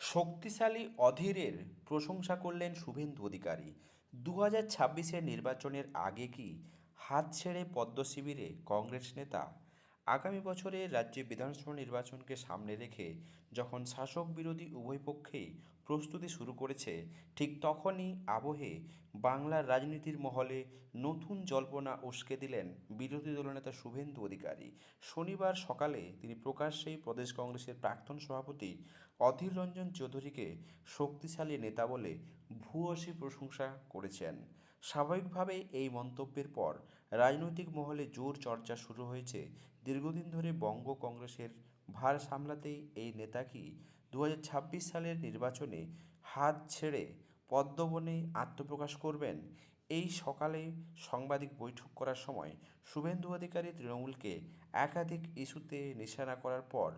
শক্তিশালী অধীরের প্রশংসা করলেন শুভেন্দু অধিকারী। দু হাজার ছাব্বিশের নির্বাচনের আগে কি হাত ছেড়ে পদ্ম শিবিরে কংগ্রেস নেতা আগামী বছরে রাজ্যে বিধানসভা নির্বাচনকে সামনে রেখে যখন শাসক বিরোধী উভয় পক্ষেই প্রস্তুতি শুরু করেছে ঠিক তখনই আবহে বাংলার রাজনীতির মহলে নতুন জল্পনা উস্কে দিলেন বিরোধী দলনেতা শুভেন্দু অধিকারী। শনিবার সকালে তিনি প্রকাশ্যেই প্রদেশ কংগ্রেসের প্রাক্তন সভাপতি অধীর রঞ্জন চৌধুরীকে শক্তিশালী নেতা বলে ভূয়সী প্রশংসা করেছেন। স্বাভাবিকভাবে এই মন্তব্যের পর রাজনৈতিক মহলে জোর চর্চা শুরু হয়েছে দীর্ঘদিন ধরে বঙ্গ কংগ্রেসের ভার সামলাতেই এই নেতা কি দু হাজার ছাব্বিশ সালের নির্বাচনে হাত ছেড়ে পদ্মবনে আত্মপ্রকাশ করবেন। এই সকালে সাংবাদিক বৈঠক করার সময় শুভেন্দু অধিকারী তৃণমূলকে একাধিক ইস্যুতে নিশানা করার পর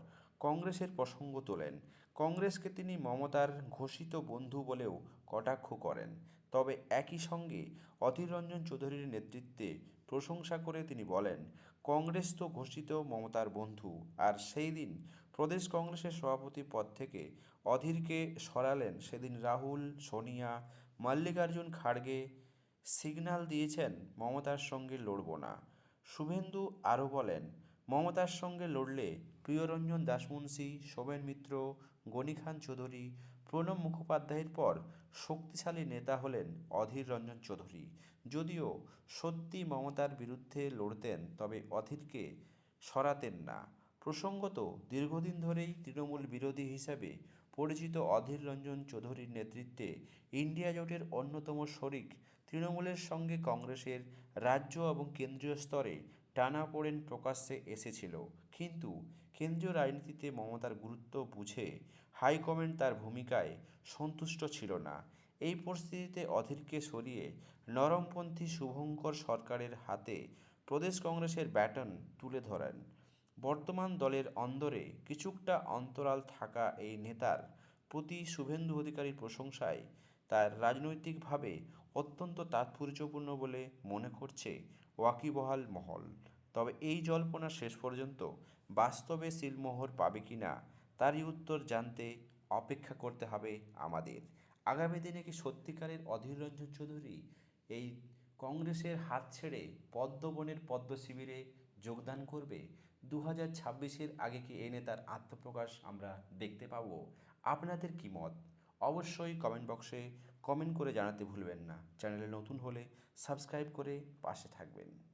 কংগ্রেসের প্রসঙ্গ তোলেন। কংগ্রেসকে তিনি মমতার ঘোষিত বন্ধু বলেও কটাক্ষ করেন। তবে একই সঙ্গে অধীর রঞ্জন চৌধুরীর নেতৃত্বে প্রশংসা করে তিনি বলেন, কংগ্রেস তো ঘোষিত মমতার বন্ধু, আর সেই দিন প্রদেশ কংগ্রেসের সভাপতি পদ থেকে অধীরকে সরালেন। সেদিন রাহুল, সোনিয়া, মল্লিকার্জুন খাড়গে সিগন্যাল দিয়েছেন মমতার সঙ্গে লড়ব না। শুভেন্দু আরও বলেন মমতার সঙ্গে লড়লে প্রিয়রঞ্জন দাসমুন্সি শোভেন মিত্র, গনি খান চৌধুরী, প্রণব মুখোপাধ্যায়ের পর শক্তিশালী নেতা হলেন অধীর রঞ্জন চৌধুরী। যদিও সত্যি মমতার বিরুদ্ধে লড়তেন, তবে অধীরকে সরাতেন না। প্রসঙ্গত, দীর্ঘদিন ধরেই তৃণমূল বিরোধী হিসাবে পরিচিত অধীর রঞ্জন চৌধুরীর নেতৃত্বে ইন্ডিয়া জোটের অন্যতম শরিক তৃণমূলের সঙ্গে কংগ্রেসের রাজ্য এবং কেন্দ্রীয় স্তরে টানাপোড়েন প্রকাশ্যে এসেছিল। কিন্তু কেন্দ্রীয় রাজনীতিতে মমতার গুরুত্ব বুঝে হাইকমান্ড তার ভূমিকায় সন্তুষ্ট ছিল না। এই পরিস্থিতিতে অধীরকে সরিয়ে নরমপন্থী শুভঙ্কর সরকারের হাতে প্রদেশ কংগ্রেসের ব্যাটন তুলে ধরেন। বর্তমান দলের অন্দরে কিছুটা অন্তরাল থাকা এই নেতার প্রতি শুভেন্দু অধিকারীর প্রশংসায় তার রাজনৈতিকভাবে অত্যন্ত তাৎপর্যপূর্ণ বলে মনে করছে ওয়াকিবহাল মহল। তবে এই জল্পনা শেষ পর্যন্ত বাস্তবে সিলমোহর পাবে কি না, তারই উত্তর জানতে অপেক্ষা করতে হবে আমাদের। আগামী দিনে কি সত্যিকারের অধীর রঞ্জন চৌধুরী এই কংগ্রেসের হাত ছেড়ে পদ্মবনের পদ্ম শিবিরে যোগদান করবে? দু হাজার ছাব্বিশের আগে কি এই নেতার আত্মপ্রকাশ আমরা দেখতে পাবো? আপনাদের কি মত? অবশ্যই কমেন্ট বক্সে কমেন্ট করে জানাতে ভুলবেন না। চ্যানেলে নতুন হলে সাবস্ক্রাইব করে পাশে থাকবেন।